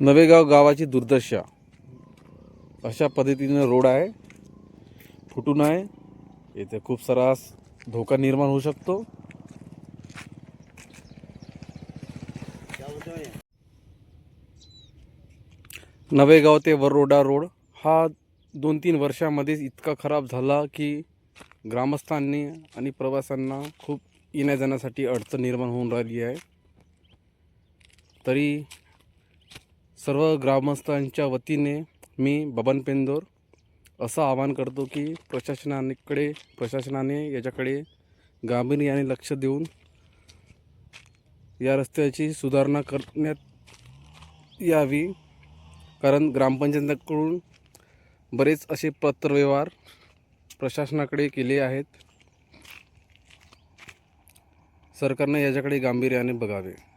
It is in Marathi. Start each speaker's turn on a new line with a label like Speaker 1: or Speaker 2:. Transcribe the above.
Speaker 1: नवेगाव गावाची दुर्दशा. अशा पद्धतीनं रोड आहे फुटून आहे. येथे खूप सारा धोका निर्माण होऊ शकतो. नवेगाव ते वरोडा रोड हा दोन तीन वर्षामध्येच इतका खराब झाला की ग्रामस्थांनी आणि प्रवाशांना खूप येण्या जाण्यासाठी अडचण निर्माण होऊन राहिली आहे. तरी सर्व ग्रामस्थांच्या वतीने मी बबन पेंदोर असं आवाहन करतो की प्रशासनाकडे प्रशासनाने याच्याकडे गांभीर्याने लक्ष देऊन या रस्त्याची सुधारणा करण्यात यावी. कारण ग्रामपंचायतीकडून बरेच असे पत्रव्यवहार प्रशासनाकडे केले आहेत. सरकारने याच्याकडे गांभीर्याने बघावे.